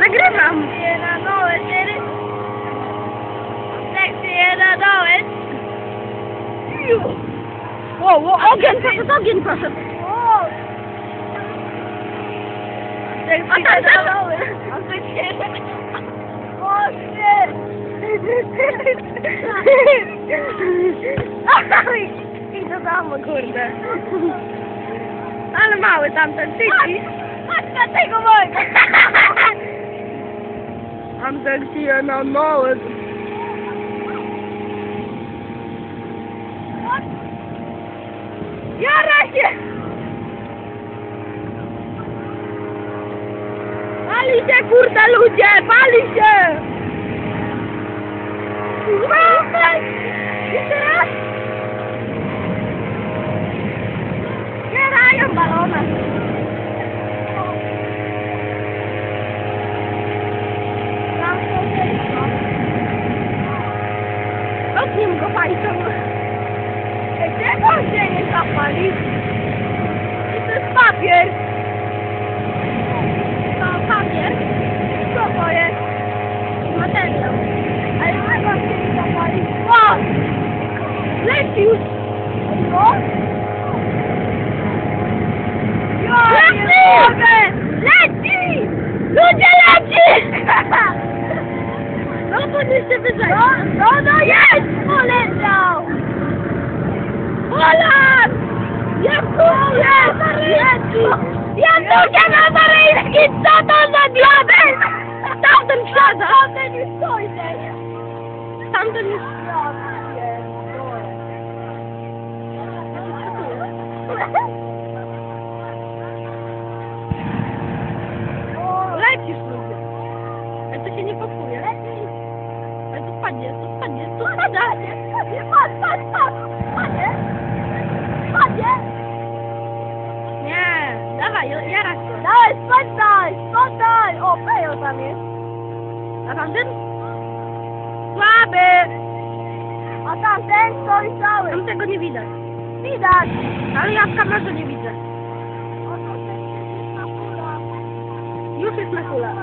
Nagrywam. Sekcje na dole, cztery. Sekcje na dole. Wow, wow, ogień poszedł, ogień poszedł. A sekcje... Boże! Oj, I do domu, kurde. Ale mały tamten, tyki. Patrz na tego mojego! Mam sekcję na małe. Jara się! Pali się, kurde, ludzie! Pali się! Słuchaj! Jeszcze raz! Jarają balona! Tam są tylko. Ogniem go fajczą. Czego się nie zapali? I to jest papier. To papier. Co to jest? Materiał. Ale czego się nie zapali? O! Leci już! Ja nie Leci! mogę! Leci! Ludzie leci! No podnieście wyżej. No, no, no jest! Poleciał! Polan! Jak tu jest? Leci! Janusze Nazaryjski, co to za diabel? Tamten wsiada! Tamten już też. Tamten już... Ja Lecisz ludzie. Ale to się nie pakuje. Ale to spadnie, to spadnie, to spada. Panie, patrz, patrz, patrz! Panie! Panie! Nie, dawaj, jarać go. Daj, spadaj, spadaj! O, Pejo tam jest. A tamten? Słaby! A tamten stoi cały. Tam tego nie widać. Widać. Ale ja w kamerze nie widzę. To jest na kula.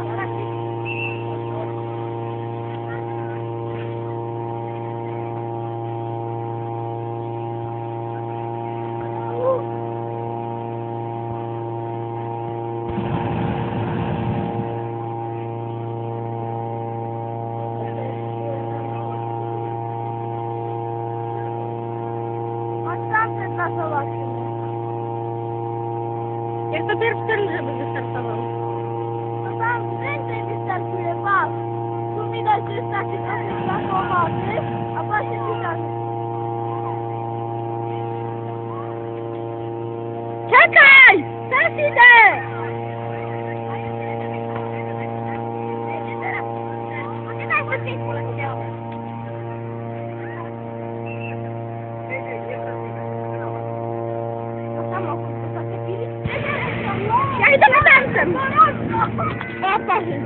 O, parzy.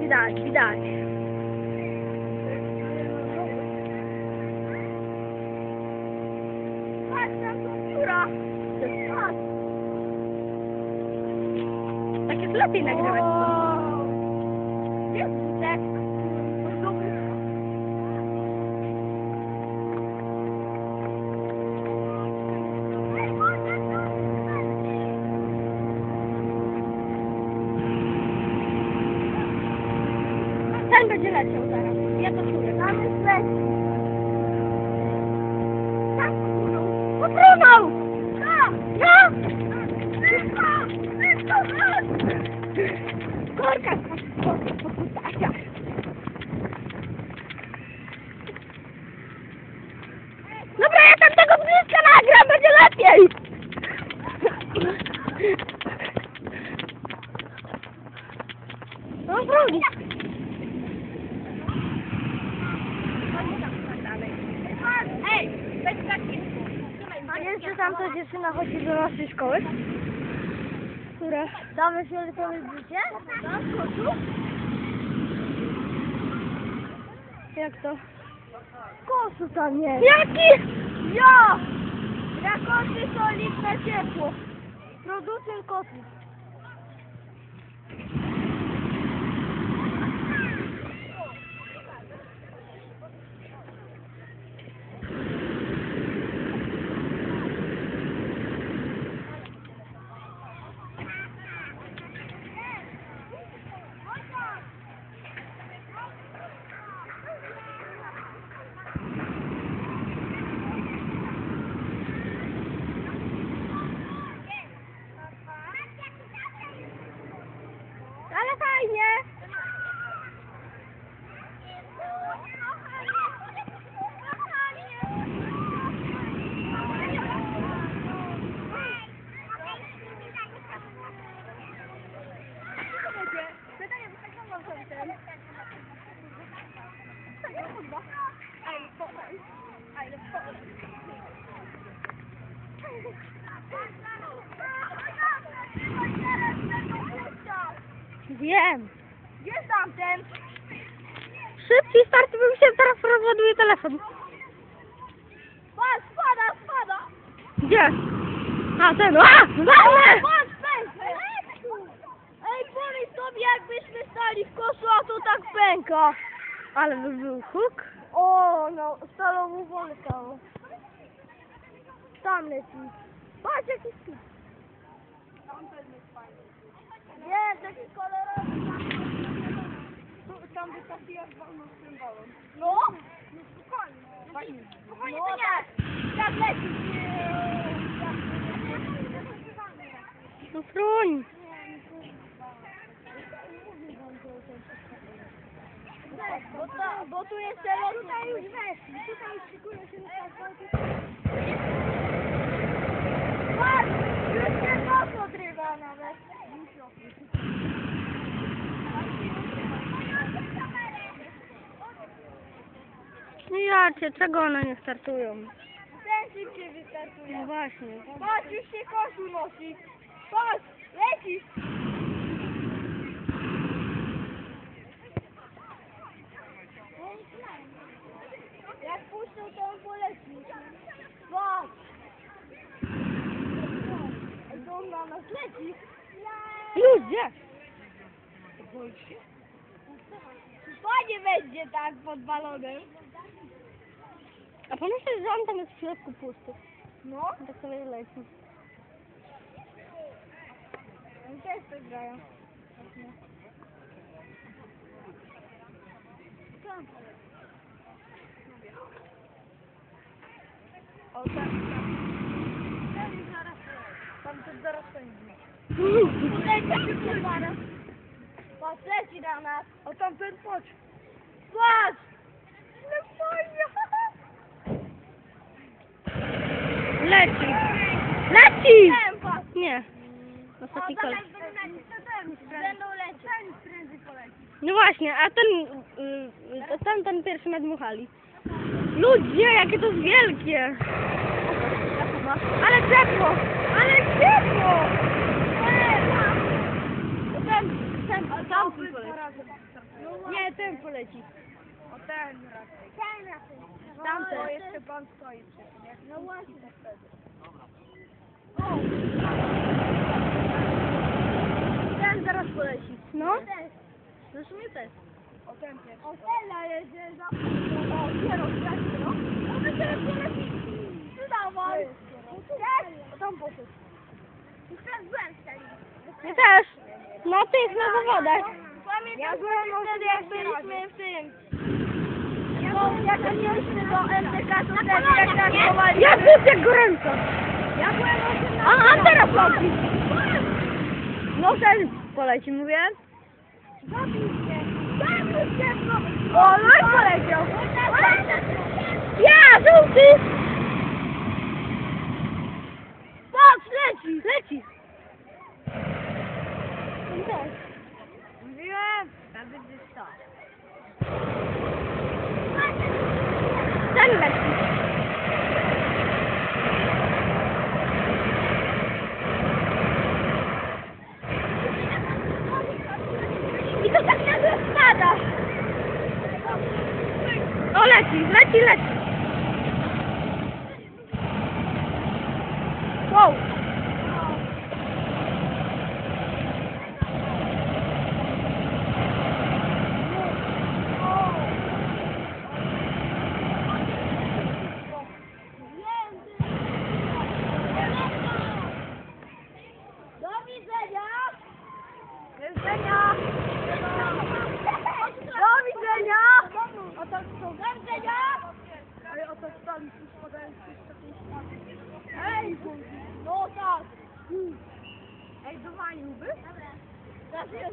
Widać, widać. Patrz, tam są pióra. Patrz. Tak jest lepiej Dobra, ja tam tego bliska nagram, będzie lepiej! No drogi. Ej, bez. A wiesz, że tamta dziewczyna chodzi do naszej szkoły? Która? Damy fioletowe bucie? Tak, Jak to? Koszu tam jest. Jaki? Ja! Rakoty solidne ciepło. Producent kotów. Ale fajnie. Wiem. Gdzie jest tamten? Szybciej start, bo mi się teraz rozładuje telefon. Patrz, spada, spada. Gdzie? A, ten. A! Ważne! Patrz, pęka. Ej, pomyśl sobie, jakbyśmy stali w koszu, a tu tak pęka. Ale by był huk. O, no, stalową wolkę. Tam leci. Patrz, jaki skip. Nie, taki kolorowy. Tam wystarczy jak wolno z tym balon. No? No spokojnie. Fajnie. Spokojnie, to nie. Jak leci. No fruń. Bo, to, bo tu jest celownik. Tutaj już weszli. Tutaj szykuje się na Patrz, już się nos odrywa nawet. No ja cię, czego one nie startują? Szybciej wystartuje. No właśnie. Patrz, już się koszu nosi. Patrz, leci. Jak puszczą, to on poleci. Patrz. Ej, To on na nas leci. Ludzie! Fajnie będzie tak pod balonem. A pomyślisz, że on tam jest w środku pusty. No, Tak sobie leci. oni też tak grają. O tak, tak. Tam ten zaraz pędzi. Tutaj też zaraz. Patrz, leci na nas. O tam ten chodź. Kolej. Ten poleci. No właśnie, a ten, y, tam ten pierwszy nadmuchali. Ludzie, jakie to jest wielkie! Ale ciepło! Ale ciepło! Ten, ten, A tam poleci. No Nie, ten poleci. O ten raczej. Ten raczej. Tamten. No, jeszcze pan stoi jak- No właśnie. Ten zaraz poleci. No? No w sumie też. O ten pierwszy. O ten, ale za... O, kierowca, no. No by teraz poleci. Przydawał. Jest? O tam poszedł. Już teraz byłem wtedy. Ja też. No tych na zawodach. Ja byłem wtedy jak byliśmy w tym. Jak mieliśmy do MTK, to wtedy jak traktowali... Ja widzę jak gorąco. Ja byłem A, a teraz leci. No ten poleci, mówię. O, no poleciał! Ja, żółty! Patrz, leci! Leci. pada. O, no leci, leci, leci. Wow. Do widzenia! Do widzenia! to ja? Ale o Ej, no tak. Ej, dowaliłby?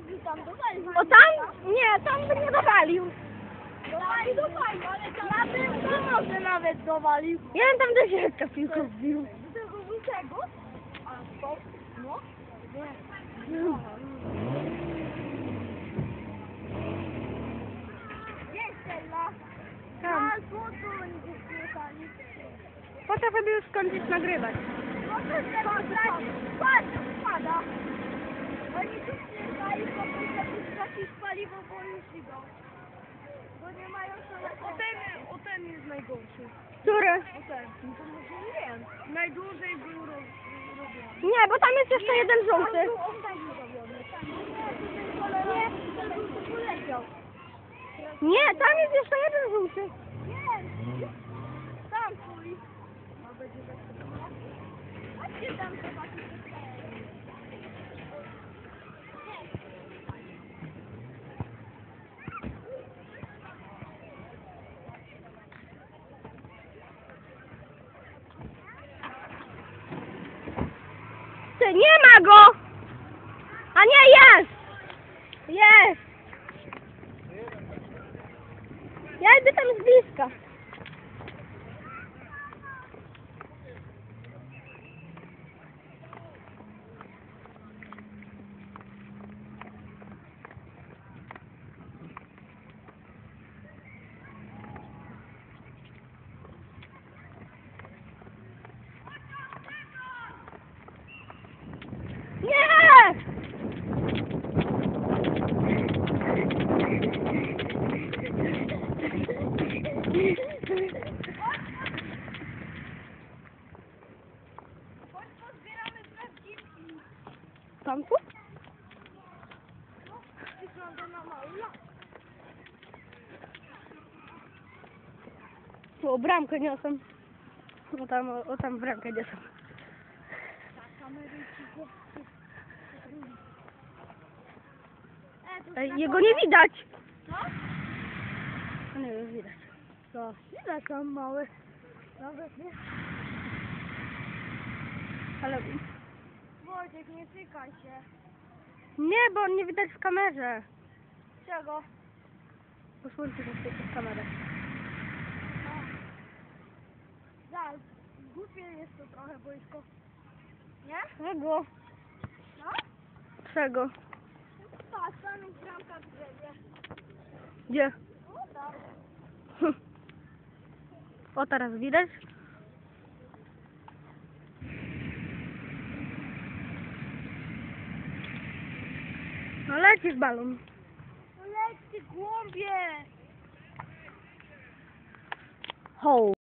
Jest tam dowalił. Tam? Nie, tam by nie dowalił. Dowalił, dowalił, ale tam... Ja to może nawet dowalił. Ja bym tam do środka piłkę wbił. Do tego, do tego? A. No. Nie. No. Tam. Po to, żeby już skończyć nagrywać. Spada. Oni tu przyjechali, bo muszę stracić paliwo, bo już idą. Bo nie mają o ten, o ten jest najgorszy. Który? O ten. No to może nie wiem. Najdłużej był robiony. Nie, bo tam jest jeszcze jeden żółty. On, on tak był robiony. Tak. Nie, to żółty poleciał. Nie, tam jest jeszcze jeden żółty. Nie, tam twój. Chodźcie tam nie ma go! A nie, jest! Jest! Ja idę tam z bliska. Nie! Chodź, pozbieramy prawdziwki. Tam tu? Wygląda na mało. O, bramkę niosą. O tam, o, o tam bramkę niosą. Tu Ej, jego nie widać. Co? A nie, już widać. Co? Ile tam mały? Nawet nie. Ale Wojciech, nie cykaj się. nie, bo nie widać w kamerze. Czego? Bo słońce nie świeci w kamerę. Zaraz, głupie jest to trochę boisko. Nie? Czego? No? Czego? Patrz, tam jest bramka w drzewie. Gdzie? O. O, teraz widać? No lecisz balon. No ty głąbie! Ho.